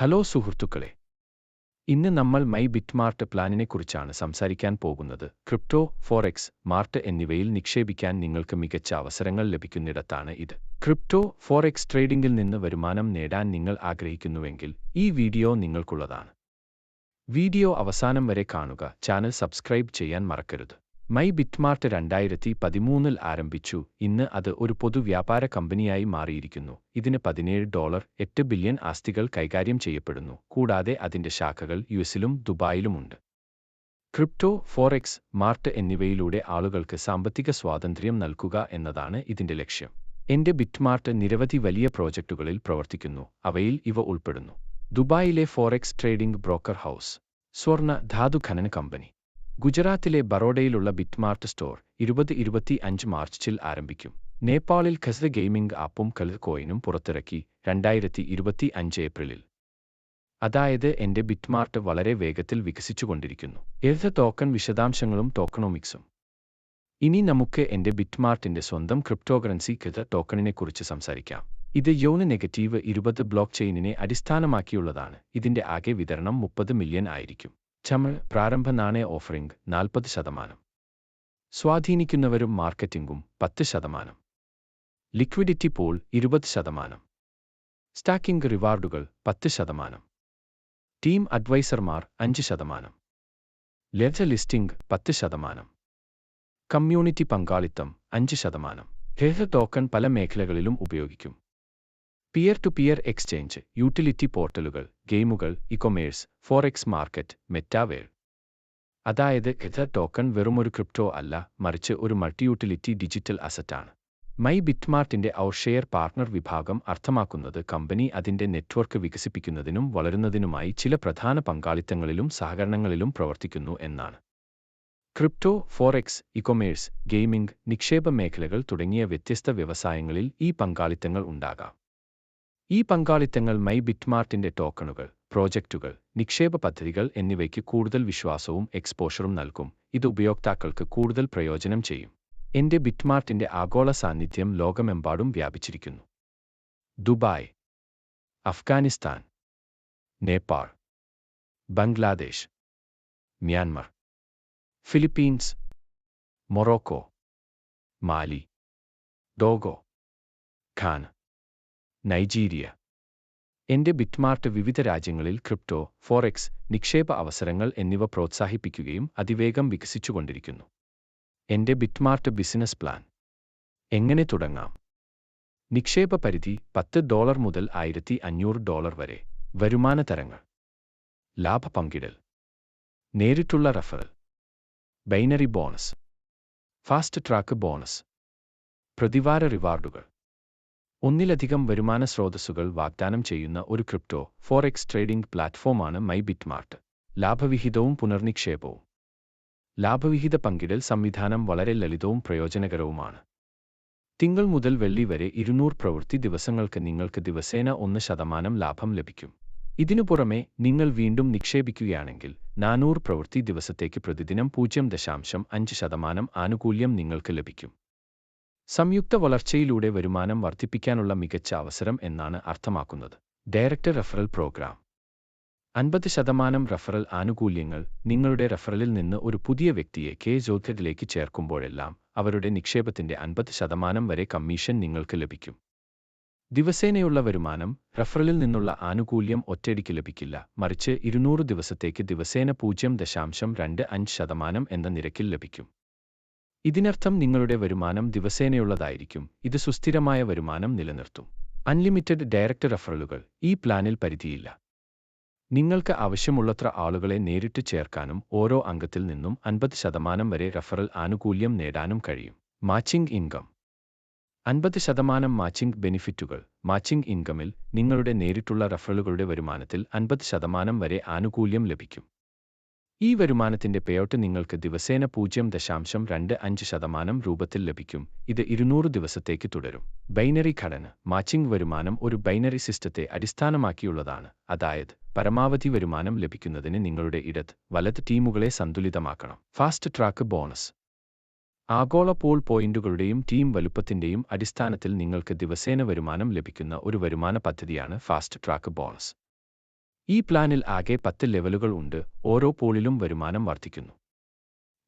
Hello സുഹൃത്തുക്കളെ. ഇന്ന് നമ്മൾ മൈ ബിറ്റ്മാർട്ട് പ്ലാനിനെക്കുറിച്ചാണ് സംസാരിക്കാൻ പോകുന്നത്. ക്രിപ്റ്റോ ഫോറെക്സ് മാർട്ട് എന്നിവയിൽ നിക്ഷേപിക്കാൻ നിങ്ങൾക്ക് മികച്ച അവസരങ്ങൾ ലഭിക്കുന്നിടത്താണ് ഇത്. ക്രിപ്റ്റോ ഫോറെക്സ് ട്രേഡിംഗിൽ നിന്ന് വരുമാനം നേടാൻ നിങ്ങൾ ആഗ്രഹിക്കുന്നുവെങ്കിൽ ഈ വീഡിയോ നിങ്ങൾക്കുള്ളതാണ്. വീഡിയോ അവസാനം വരെ കാണുക. ചാനൽ സബ്സ്ക്രൈബ് ചെയ്യാൻ മറക്കരുത്. മൈ ബിറ്റ്മാർട്ട് രണ്ടായിരത്തി പതിമൂന്നിൽ ആരംഭിച്ചു. ഇന്ന് അത് ഒരു പൊതുവ്യാപാര കമ്പനിയായി മാറിയിരിക്കുന്നു. ഇതിന് പതിനേഴ് ഡോളർ എട്ട് ബില്യൺ ആസ്തികൾ കൈകാര്യം ചെയ്യപ്പെടുന്നു. കൂടാതെ അതിന്റെ ശാഖകൾ യുഎസിലും ദുബായിലുമുണ്ട്. ക്രിപ്റ്റോ ഫോറെക്സ് മാർട്ട് എന്നിവയിലൂടെ ആളുകൾക്ക് സാമ്പത്തിക സ്വാതന്ത്ര്യം നൽകുക എന്നതാണ് ഇതിന്റെ ലക്ഷ്യം. എന്റെ ബിറ്റ്മാർട്ട് നിരവധി വലിയ പ്രോജക്റ്റുകളിൽ പ്രവർത്തിക്കുന്നു. അവയിൽ ഇവ ഉൾപ്പെടുന്നു. ദുബായിലെ ഫോറെക്സ് ട്രേഡിംഗ് ബ്രോക്കർ ഹൗസ്. സ്വർണ ധാതു ഖനന കമ്പനി. ഗുജറാത്തിലെ ബറോഡയിലുള്ള ബിറ്റ്മാർട്ട് സ്റ്റോർ ഇരുപത് ഇരുപത്തി അഞ്ച് മാർച്ചിൽ ആരംഭിക്കും. നേപ്പാളിൽ ഖസ്ര ഗെയിമിംഗ് ആപ്പും കലർ കോയിനും പുറത്തിറക്കി രണ്ടായിരത്തി ഇരുപത്തി അഞ്ച് ഏപ്രിലിൽ. അതായത് എന്റെ ബിറ്റ്മാർട്ട് വളരെ വേഗത്തിൽ വികസിച്ചുകൊണ്ടിരിക്കുന്നു. എഴുത ടോക്കൺ വിശദാംശങ്ങളും ടോക്കണോമിക്സും ഇനി നമുക്ക് എന്റെ ബിറ്റ്മാർട്ടിന്റെ സ്വന്തം ക്രിപ്റ്റോകറൻസി കൃത ടോക്കണിനെക്കുറിച്ച് സംസാരിക്കാം. ഇത് യോന് നെഗറ്റീവ് ഇരുപത് ബ്ലോക്ക് ചെയിനിനെ അടിസ്ഥാനമാക്കിയുള്ളതാണ്. ഇതിന്റെ ആകെ വിതരണം മുപ്പത് മില്യൺ ആയിരിക്കും. ചമൾ പ്രാരംഭ നാണയ ഓഫറിംഗ് നാൽപ്പത് ശതമാനം. സ്വാധീനിക്കുന്നവരും മാർക്കറ്റിംഗും പത്ത് ശതമാനം. ലിക്വിഡിറ്റി പോൾ ഇരുപത് ശതമാനം. സ്റ്റാക്കിംഗ് റിവാർഡുകൾ പത്ത് ശതമാനം. ടീം അഡ്വൈസർമാർ അഞ്ച് ശതമാനം. ലെജ ലിസ്റ്റിംഗ് പത്ത് ശതമാനം. കമ്മ്യൂണിറ്റി പങ്കാളിത്തം അഞ്ച് ശതമാനം. ഹെഹ ടോക്കൺ പല മേഖലകളിലും ഉപയോഗിക്കും. Peer to peer exchange utility പോർട്ടലുകൾ ഗെയിമുകൾ ഇകൊമേഴ്സ് ഫോറെക്സ് മാർക്കറ്റ് മെറ്റാവേൾ അതായത് എഥർ ടോക്കൺ വെറുമൊരു ക്രിപ്റ്റോ അല്ല മറിച്ച് ഒരു മൾട്ടി യൂട്ടിലിറ്റി ഡിജിറ്റൽ അസറ്റാണ് മൈ ബിറ്റ്മാർട്ടിന്റെ ഔഷെയർ പാർട്ണർ വിഭാഗം അർത്ഥമാക്കുന്നത് കമ്പനി അതിന്റെ നെറ്റ്വർക്ക് വികസിപ്പിക്കുന്നതിനും വളരുന്നതിനുമായി ചില പ്രധാന പങ്കാളിത്തങ്ങളിലും സഹകരണങ്ങളിലും പ്രവർത്തിക്കുന്നു എന്നാണ്. ക്രിപ്റ്റോ ഫോറെക്സ് ഇകൊമേഴ്സ് ഗെയിമിംഗ് നിക്ഷേപ മേഖലകൾ തുടങ്ങിയ വ്യത്യസ്ത വ്യവസായങ്ങളിൽ ഈ പങ്കാളിത്തങ്ങൾ ഉണ്ടാകാം. ഈ പങ്കാളിത്തങ്ങൾ മൈ ബിറ്റ്മാർട്ടിന്റെ ടോക്കണുകൾ പ്രോജക്റ്റുകൾ നിക്ഷേപ പദ്ധതികൾ എന്നിവയ്ക്ക് കൂടുതൽ വിശ്വാസവും എക്സ്പോഷറും നൽകും. ഇത് ഉപയോക്താക്കൾക്ക് കൂടുതൽ പ്രയോജനം ചെയ്യും. എന്റെ ബിറ്റ്മാർട്ടിന്റെ ആഗോള സാന്നിധ്യം ലോകമെമ്പാടും വ്യാപിച്ചിരിക്കുന്നു. Dubai Afghanistan Nepal Bangladesh Myanmar Philippines Morocco Mali Togo Ghana. Nigeria. എന്റെ ബിറ്റ്മാർട്ട് വിവിധ രാജ്യങ്ങളിൽ ക്രിപ്റ്റോ ഫോറെക്സ് നിക്ഷേപ അവസരങ്ങൾ എന്നിവ പ്രോത്സാഹിപ്പിക്കുകയും അതിവേഗം വികസിച്ചുകൊണ്ടിരിക്കുന്നു. എന്റെ ബിറ്റ്മാർട്ട് ബിസിനസ് പ്ലാൻ. എങ്ങനെ തുടങ്ങാം? നിക്ഷേപ പരിധി പത്ത് ഡോളർ മുതൽ ആയിരത്തി അഞ്ഞൂറ് ഡോളർ വരെ. വരുമാന തരങ്ങൾ. ലാഭ പങ്കിടൽ. നേരിട്ടുള്ള referral. Binary bonus. Fast track bonus. പ്രതിവാര റിവാർഡുകൾ. ഒന്നിലധികം വരുമാന സ്രോതസ്സുകൾ വാഗ്ദാനം ചെയ്യുന്ന ഒരു ക്രിപ്റ്റോ ഫോറെക്സ് ട്രേഡിംഗ് പ്ലാറ്റ്ഫോമാണ് മൈ ബിറ്റ്മാർട്ട് ലാഭവിഹിതവും പുനർനിക്ഷേപവും. ലാഭവിഹിത പങ്കിടൽ സംവിധാനം വളരെ ലളിതവും പ്രയോജനകരവുമാണ്. തിങ്കൾ മുതൽ വെള്ളി വരെ ഇരുന്നൂറ് പ്രവൃത്തി ദിവസങ്ങൾക്ക് നിങ്ങൾക്ക് ദിവസേന ഒന്ന് ശതമാനം ലാഭം ലഭിക്കും. ഇതിനു പുറമെ നിങ്ങൾ വീണ്ടും നിക്ഷേപിക്കുകയാണെങ്കിൽ നാനൂറ് പ്രവൃത്തി ദിവസത്തേക്ക് പ്രതിദിനം പൂജ്യം ദശാംശം അഞ്ച് ശതമാനം ആനുകൂല്യം നിങ്ങൾക്ക് ലഭിക്കും. സംയുക്ത വളർച്ചയിലൂടെ വരുമാനം വർദ്ധിപ്പിക്കാനുള്ള മികച്ച അവസരം എന്നാണ് അർത്ഥമാക്കുന്നത്. Director referral program. അൻപത് ശതമാനം റഫറൽ ആനുകൂല്യങ്ങൾ നിങ്ങളുടെ റഫറലിൽ നിന്ന് ഒരു പുതിയ വ്യക്തിയെ കെ ജോധ്യത്തിലേക്ക് ചേർക്കുമ്പോഴെല്ലാം അവരുടെ നിക്ഷേപത്തിന്റെ അൻപത് ശതമാനം വരെ കമ്മീഷൻ നിങ്ങൾക്ക് ലഭിക്കും. ദിവസേനയുള്ള വരുമാനം റഫറലിൽ നിന്നുള്ള ആനുകൂല്യം ഒറ്റയടിക്ക് ലഭിക്കില്ല. മറിച്ച് ഇരുന്നൂറ് ദിവസത്തേക്ക് ദിവസേന പൂജ്യം ദശാംശം രണ്ട് അഞ്ച് ശതമാനം എന്ന നിരക്കിൽ ലഭിക്കും. ഇതിനർത്ഥം നിങ്ങളുടെ വരുമാനം ദിവസേനയുള്ളതായിരിക്കും. ഇത് സുസ്ഥിരമായ വരുമാനം നിലനിർത്തും. അൺലിമിറ്റഡ് ഡയറക്റ്റ് റഫറലുകൾ ഈ പ്ലാനിൽ പരിധിയില്ല. നിങ്ങൾക്ക് ആവശ്യമുള്ളത്ര ആളുകളെ നേരിട്ട് ചേർക്കാനും ഓരോ അംഗത്തിൽ നിന്നും അൻപത് ശതമാനം വരെ റഫറൽ ആനുകൂല്യം നേടാനും കഴിയും. മാച്ചിംഗ് ഇൻകം അൻപത് ശതമാനം മാച്ചിംഗ് ബെനിഫിറ്റുകൾ മാച്ചിംഗ് ഇൻകമിൽ നിങ്ങളുടെ നേരിട്ടുള്ള റഫറലുകളുടെ വരുമാനത്തിൽ അൻപത് ശതമാനം വരെ ആനുകൂല്യം ലഭിക്കും. ഈ വരുമാനത്തിന്റെ പേയോട്ട് നിങ്ങൾക്ക് ദിവസേന പൂജ്യം ദശാംശം രണ്ട് അഞ്ച് ശതമാനം രൂപത്തിൽ ലഭിക്കും. ഇത് ഇരുന്നൂറ് ദിവസത്തേക്ക് തുടരും. ബൈനറി ഘടന മാച്ചിംഗ് വരുമാനം ഒരു ബൈനറി സിസ്റ്റത്തെ അടിസ്ഥാനമാക്കിയുള്ളതാണ്. അതായത് പരമാവധി വരുമാനം ലഭിക്കുന്നതിന് നിങ്ങളുടെ ഇടത് വലത് ടീമുകളെ സന്തുലിതമാക്കണം. Fast track bonus. ആഗോള പോൾ പോയിന്റുകളുടെയും ടീം വലുപ്പത്തിന്റെയും അടിസ്ഥാനത്തിൽ നിങ്ങൾക്ക് ദിവസേന വരുമാനം ലഭിക്കുന്ന ഒരു വരുമാന പദ്ധതിയാണ് ഫാസ്റ്റ് ട്രാക്ക് ബോണസ്. ഈ പ്ലാനിൽ ആകെ പത്ത് ലെവലുകൾ ഉണ്ട്. ഓരോ പോളിലും വരുമാനം വർദ്ധിക്കുന്നു.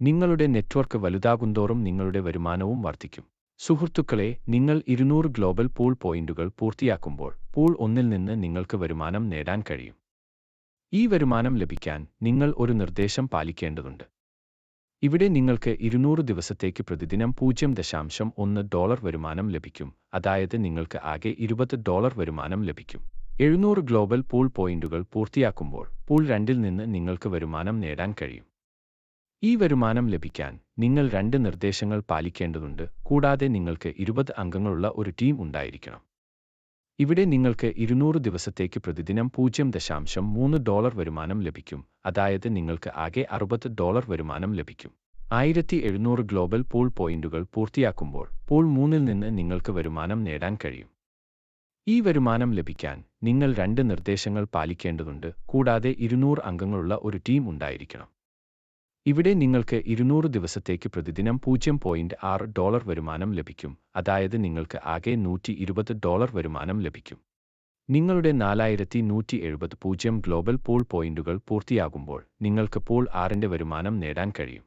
നിങ്ങളുടെ നെറ്റ്വർക്ക് വലുതാകുന്തോറും നിങ്ങളുടെ വരുമാനവും വർദ്ധിക്കും. സുഹൃത്തുക്കളെ നിങ്ങൾ ഇരുന്നൂറ് ഗ്ലോബൽ പൂൾ പോയിന്റുകൾ പൂർത്തിയാക്കുമ്പോൾ പൂൾ ഒന്നിൽ നിന്ന് നിങ്ങൾക്ക് വരുമാനം നേടാൻ കഴിയും. ഈ വരുമാനം ലഭിക്കാൻ നിങ്ങൾ ഒരു നിർദ്ദേശം പാലിക്കേണ്ടതുണ്ട്. ഇവിടെ നിങ്ങൾക്ക് ഇരുന്നൂറ് ദിവസത്തേക്ക് പ്രതിദിനം പൂജ്യം ദശാംശം ഒന്ന് ഡോളർ വരുമാനം ലഭിക്കും. അതായത് നിങ്ങൾക്ക് ആകെ ഇരുപത് ഡോളർ വരുമാനം ലഭിക്കും. എഴുന്നൂറ് ഗ്ലോബൽ പൂൾ പോയിന്റുകൾ പൂർത്തിയാക്കുമ്പോൾ പൂൾ രണ്ടിൽ നിന്ന് നിങ്ങൾക്ക് വരുമാനം നേടാൻ കഴിയും. ഈ വരുമാനം ലഭിക്കാൻ നിങ്ങൾ രണ്ട് നിർദ്ദേശങ്ങൾ പാലിക്കേണ്ടതുണ്ട് കൂടാതെ നിങ്ങൾക്ക് ഇരുപത് അംഗങ്ങളുള്ള ഒരു ടീം ഉണ്ടായിരിക്കണം. ഇവിടെ നിങ്ങൾക്ക് ഇരുന്നൂറ് ദിവസത്തേക്ക് പ്രതിദിനം പൂജ്യം ദശാംശം മൂന്ന് ഡോളർ വരുമാനം ലഭിക്കും അതായത് നിങ്ങൾക്ക് ആകെ അറുപത് ഡോളർ വരുമാനം ലഭിക്കും. ആയിരത്തി എഴുന്നൂറ് ഗ്ലോബൽ പൂൾ പോയിന്റുകൾ പൂർത്തിയാക്കുമ്പോൾ പൂൾ മൂന്നിൽ നിന്ന് നിങ്ങൾക്ക് വരുമാനം നേടാൻ കഴിയും. ഈ വരുമാനം ലഭിക്കാൻ നിങ്ങൾ രണ്ട് നിർദ്ദേശങ്ങൾ പാലിക്കേണ്ടതുണ്ട്. കൂടാതെ ഇരുന്നൂറ് അംഗങ്ങളുള്ള ഒരു ടീം ഉണ്ടായിരിക്കണം. ഇവിടെ നിങ്ങൾക്ക് ഇരുന്നൂറ് ദിവസത്തേക്ക് പ്രതിദിനം പൂജ്യം പോയിന്റ് ആറ് ഡോളർ വരുമാനം ലഭിക്കും. അതായത് നിങ്ങൾക്ക് ആകെ നൂറ്റി ഇരുപത് ഡോളർ വരുമാനം ലഭിക്കും. നിങ്ങളുടെ നാലായിരത്തി നൂറ്റി എഴുപത് പൂജ്യം ഗ്ലോബൽ പൂൾ പോയിന്റുകൾ പൂർത്തിയാകുമ്പോൾ നിങ്ങൾക്ക് പൂൾ ആറിന്റെ വരുമാനം നേടാൻ കഴിയും.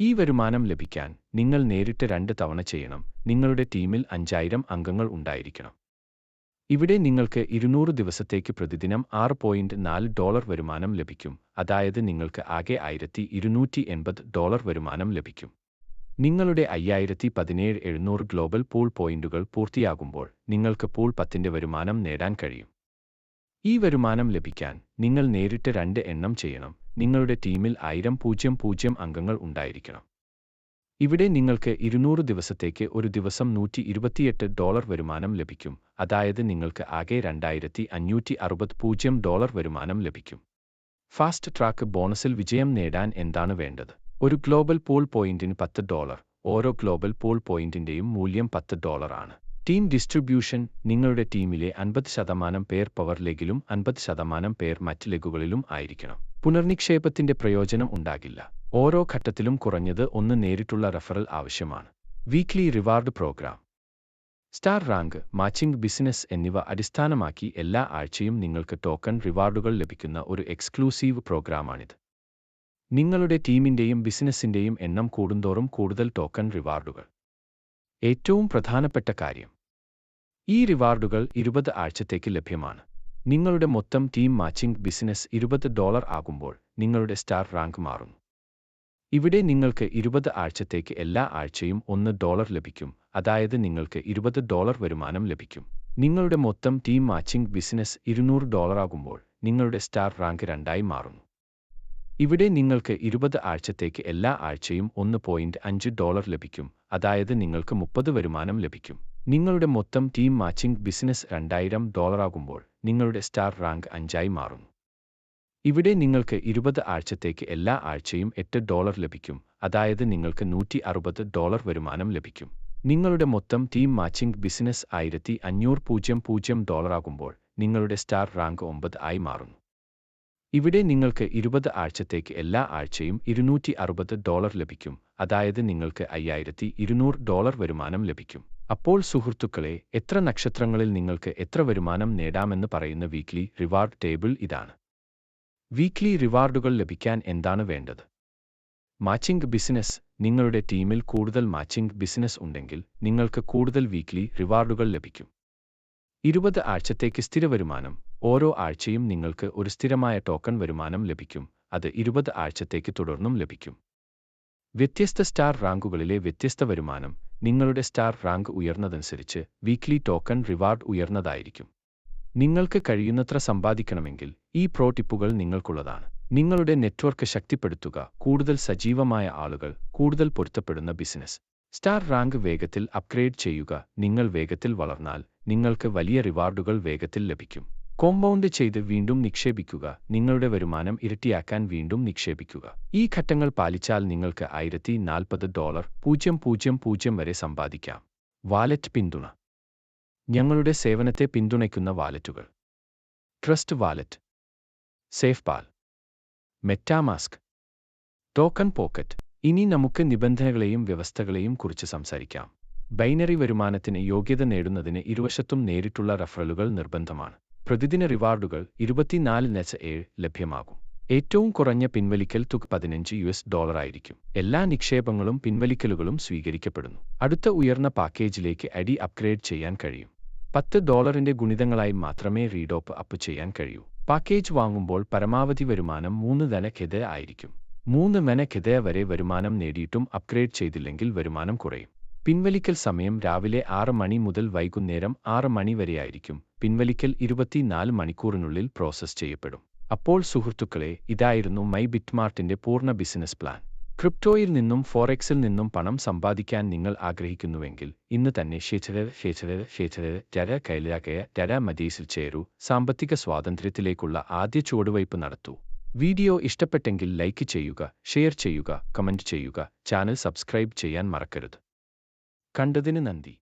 ഈ വരുമാനം ലഭിക്കാൻ നിങ്ങൾ നേരിട്ട് രണ്ട് തവണ ചെയ്യണം. നിങ്ങളുടെ ടീമിൽ അഞ്ചായിരം അംഗങ്ങൾ ഉണ്ടായിരിക്കണം. ഇവിടെ നിങ്ങൾക്ക് ഇരുന്നൂറ് ദിവസത്തേക്ക് പ്രതിദിനം ആറ് പോയിന്റ് നാല് ഡോളർ വരുമാനം ലഭിക്കും. അതായത് നിങ്ങൾക്ക് ആകെ ആയിരത്തി ഇരുന്നൂറ്റി എൺപത് ഡോളർ വരുമാനം ലഭിക്കും. നിങ്ങളുടെ അയ്യായിരത്തി പതിനേഴ് എഴുന്നൂറ് ഗ്ലോബൽ പൂൾ പോയിന്റുകൾ പൂർത്തിയാകുമ്പോൾ നിങ്ങൾക്ക് പൂൾ പത്തിന്റെ വരുമാനം നേടാൻ കഴിയും. ഈ വരുമാനം ലഭിക്കാൻ നിങ്ങൾ നേരിട്ട് രണ്ട് എണ്ണം ചെയ്യണം. നിങ്ങളുടെ ടീമിൽ ആയിരം പൂജ്യം പൂജ്യം അംഗങ്ങൾ ഉണ്ടായിരിക്കണം. ഇവിടെ നിങ്ങൾക്ക് ഇരുന്നൂറ് ദിവസത്തേക്ക് ഒരു ദിവസം നൂറ്റി ഇരുപത്തിയെട്ട് ഡോളർ വരുമാനം ലഭിക്കും. അതായത് നിങ്ങൾക്ക് ആകെ രണ്ടായിരത്തി അഞ്ഞൂറ്റി അറുപത് പൂജ്യം ഡോളർ വരുമാനം ലഭിക്കും. ഫാസ്റ്റ് ട്രാക്ക് ബോണസിൽ വിജയം നേടാൻ എന്താണ് വേണ്ടത്? ഒരു ഗ്ലോബൽ പോൾ പോയിന്റിന് പത്ത് ഡോളർ. ഓരോ ഗ്ലോബൽ പോൾ പോയിന്റിന്റെയും മൂല്യം പത്ത് ഡോളറാണ് ടീം ഡിസ്ട്രിബ്യൂഷൻ നിങ്ങളുടെ ടീമിലെ അൻപത് ശതമാനം പേർ പവർ ലെഗിലും അൻപത് ശതമാനം പേർ മറ്റ് ലെഗുകളിലും ആയിരിക്കണം. പുനർനിക്ഷേപത്തിന്റെ പ്രയോജനം ഉണ്ടാകില്ല. ഓരോ ഘട്ടത്തിലും കുറഞ്ഞത് ഒന്ന് നേരിട്ടുള്ള റെഫറൽ ആവശ്യമാണ്. Weekly reward program star rank matching business എന്നിവ അടിസ്ഥാനമാക്കി എല്ലാ ആഴ്ചയും നിങ്ങൾക്ക് ടോക്കൺ റിവാർഡുകൾ ലഭിക്കുന്ന ഒരു എക്സ്ക്ലൂസീവ് പ്രോഗ്രാമാണിത് നിങ്ങളുടെ ടീമിന്റെയും ബിസിനസ്സിന്റെയും എണ്ണം കൂടുന്തോറും കൂടുതൽ ടോക്കൺ റിവാർഡുകൾ ഏറ്റവും പ്രധാനപ്പെട്ട കാര്യം. ഈ റിവാർഡുകൾ ഇരുപത് ആഴ്ചത്തേക്ക് ലഭ്യമാണ്. നിങ്ങളുടെ മൊത്തം ടീം മാച്ചിംഗ് ബിസിനസ് ഇരുപത് ഡോളർ ആകുമ്പോൾ നിങ്ങളുടെ സ്റ്റാർ റാങ്ക് മാറുന്നു. ഇവിടെ നിങ്ങൾക്ക് ഇരുപത് ആഴ്ചത്തേക്ക് എല്ലാ ആഴ്ചയും ഒന്ന് ഡോളർ ലഭിക്കും. അതായത് നിങ്ങൾക്ക് ഇരുപത് ഡോളർ വരുമാനം ലഭിക്കും. നിങ്ങളുടെ മൊത്തം ടീം മാച്ചിംഗ് ബിസിനസ് ഇരുന്നൂറ് ഡോളറാകുമ്പോൾ നിങ്ങളുടെ സ്റ്റാർ റാങ്ക് രണ്ടായി മാറുന്നു. ഇവിടെ നിങ്ങൾക്ക് ഇരുപത് ആഴ്ചത്തേക്ക് എല്ലാ ആഴ്ചയും ഒന്ന് പോയിന്റ് അഞ്ച് ഡോളർ ലഭിക്കും. അതായത് നിങ്ങൾക്ക് മുപ്പത് വരുമാനം ലഭിക്കും. നിങ്ങളുടെ മൊത്തം ടീം മാച്ചിംഗ് ബിസിനസ് രണ്ടായിരം ഡോളറാകുമ്പോൾ നിങ്ങളുടെ സ്റ്റാർ റാങ്ക് അഞ്ചായി മാറുന്നു. ഇവിടെ നിങ്ങൾക്ക് ഇരുപത് ആഴ്ചത്തേക്ക് എല്ലാ ആഴ്ചയും എട്ട് ഡോളർ ലഭിക്കും. അതായത് നിങ്ങൾക്ക് നൂറ്റി അറുപത് ഡോളർ വരുമാനം ലഭിക്കും. നിങ്ങളുടെ മൊത്തം ടീം മാച്ചിംഗ് ബിസിനസ് ആയിരത്തി അഞ്ഞൂറ് പൂജ്യം പൂജ്യം ഡോളറാകുമ്പോൾ നിങ്ങളുടെ സ്റ്റാർ റാങ്ക് ഒമ്പത് ആയി മാറുന്നു. ഇവിടെ നിങ്ങൾക്ക് ഇരുപത് ആഴ്ചത്തേക്ക് എല്ലാ ആഴ്ചയും ഇരുന്നൂറ്റി അറുപത് ഡോളർ ലഭിക്കും. അതായത് നിങ്ങൾക്ക് അയ്യായിരത്തി ഇരുന്നൂറ് ഡോളർ വരുമാനം ലഭിക്കും. അപ്പോൾ സുഹൃത്തുക്കളെ എത്ര നക്ഷത്രങ്ങളിൽ നിങ്ങൾക്ക് എത്ര വരുമാനം നേടാമെന്ന് പറയുന്ന വീക്ക്ലി റിവാർഡ് ടേബിൾ ഇതാണ്. വീക്ക്ലി റിവാർഡുകൾ ലഭിക്കാൻ എന്താണ് വേണ്ടത്? മാച്ചിംഗ് ബിസിനസ് നിങ്ങളുടെ ടീമിൽ കൂടുതൽ മാച്ചിംഗ് ബിസിനസ് ഉണ്ടെങ്കിൽ നിങ്ങൾക്ക് കൂടുതൽ വീക്ക്ലി റിവാർഡുകൾ ലഭിക്കും. ഇരുപത് ആഴ്ചത്തേക്ക് സ്ഥിര വരുമാനം ഓരോ ആഴ്ചയും നിങ്ങൾക്ക് ഒരു സ്ഥിരമായ ടോക്കൺ വരുമാനം ലഭിക്കും അത് ഇരുപത് ആഴ്ചത്തേക്ക് തുടർന്നും ലഭിക്കും. വ്യത്യസ്ത സ്റ്റാർ റാങ്കുകളിലെ വ്യത്യസ്ത വരുമാനം നിങ്ങളുടെ സ്റ്റാർ റാങ്ക് ഉയർന്നതനുസരിച്ച് വീക്ക്ലി ടോക്കൺ റിവാർഡ് ഉയർന്നതായിരിക്കും. നിങ്ങൾക്ക് കഴിയുന്നത്ര സമ്പാദിക്കണമെങ്കിൽ ഈ പ്രോ ടിപ്പുകൾ നിങ്ങൾക്കുള്ളതാണ്. നിങ്ങളുടെ നെറ്റ്വർക്ക് ശക്തിപ്പെടുത്തുക കൂടുതൽ സജീവമായ ആളുകൾ കൂടുതൽ പൊരുത്തപ്പെടുന്ന ബിസിനസ്. സ്റ്റാർ റാങ്ക് വേഗത്തിൽ അപ്ഗ്രേഡ് ചെയ്യുക നിങ്ങൾ വേഗത്തിൽ വളർന്നാൽ നിങ്ങൾക്ക് വലിയ റിവാർഡുകൾ വേഗത്തിൽ ലഭിക്കും. കോമ്പൗണ്ട് ചെയ്ത് വീണ്ടും നിക്ഷേപിക്കുക നിങ്ങളുടെ വരുമാനം ഇരട്ടിയാക്കാൻ വീണ്ടും നിക്ഷേപിക്കുക. ഈ ഘട്ടങ്ങൾ പാലിച്ചാൽ നിങ്ങൾക്ക് ആയിരത്തി നാൽപ്പത് ഡോളർ പൂജ്യം പൂജ്യം പൂജ്യം വരെ സമ്പാദിക്കാം. വാലറ്റ് പിന്തുണ. ഞങ്ങളുടെ സേവനത്തെ പിന്തുണയ്ക്കുന്ന വാലറ്റുകൾ. Trust Wallet. SafePal. MetaMask. TokenPocket. ഇനി നമുക്ക് നിബന്ധനകളെയും വ്യവസ്ഥകളെയും കുറിച്ച് സംസാരിക്കാം. ബൈനറി വരുമാനത്തിന് യോഗ്യത നേടുന്നതിന് ഇരുവശത്തും നേരിട്ടുള്ള റഫറലുകൾ നിർബന്ധമാണ്. പ്രതിദിന റിവാർഡുകൾ ഇരുപത്തിനാല് നെച്ച ഏഴ് ലഭ്യമാകും. ഏറ്റവും കുറഞ്ഞ പിൻവലിക്കൽ തുക പതിനഞ്ച് യു എസ് ഡോളറായിരിക്കും എല്ലാ നിക്ഷേപങ്ങളും പിൻവലിക്കലുകളും സ്വീകരിക്കപ്പെടുന്നു. അടുത്ത ഉയർന്ന പാക്കേജിലേക്ക് അടി അപ്ഗ്രേഡ് ചെയ്യാൻ കഴിയും. പത്ത് ഡോളറിന്റെ ഗുണിതങ്ങളായി മാത്രമേ റീഡോപ്പ് അപ്പ് ചെയ്യാൻ കഴിയൂ. പാക്കേജ് വാങ്ങുമ്പോൾ പരമാവധി വരുമാനം മൂന്ന് ധനഖെത ആയിരിക്കും. മൂന്ന് മെനഖെത വരെ വരുമാനം നേടിയിട്ടും അപ്ഗ്രേഡ് ചെയ്തില്ലെങ്കിൽ വരുമാനം കുറയും. പിൻവലിക്കൽ സമയം രാവിലെ ആറ് മണി മുതൽ വൈകുന്നേരം ആറ് മണി വരെയായിരിക്കും പിൻവലിക്കൽ ഇരുപത്തിനാല് മണിക്കൂറിനുള്ളിൽ പ്രോസസ്സ് ചെയ്യപ്പെടും. അപ്പോൾ സുഹൃത്തുക്കളെ ഇതായിരുന്നു മൈ ബിറ്റ്മാർട്ടിന്റെ പൂർണ ബിസിനസ് പ്ലാൻ. ക്രിപ്റ്റോയിൽ നിന്നും ഫോറെക്സിൽ നിന്നും പണം സമ്പാദിക്കാൻ നിങ്ങൾ ആഗ്രഹിക്കുന്നുവെങ്കിൽ ഇന്ന് തന്നെ ഷേച്ചര ഷേച്ചര ഷേച്ചര ടര കൈലാകയ ടര മദീസിൽ ചേരൂ. സാമ്പത്തിക സ്വാതന്ത്ര്യത്തിലേക്കുള്ള ആദ്യ ചുവടുവയ്പ് നടത്തൂ. വീഡിയോ ഇഷ്ടപ്പെട്ടെങ്കിൽ ലൈക്ക് ചെയ്യുക ഷെയർ ചെയ്യുക കമന്റ് ചെയ്യുക. ചാനൽ സബ്സ്ക്രൈബ് ചെയ്യാൻ മറക്കരുത്. കണ്ടതിന് നന്ദി.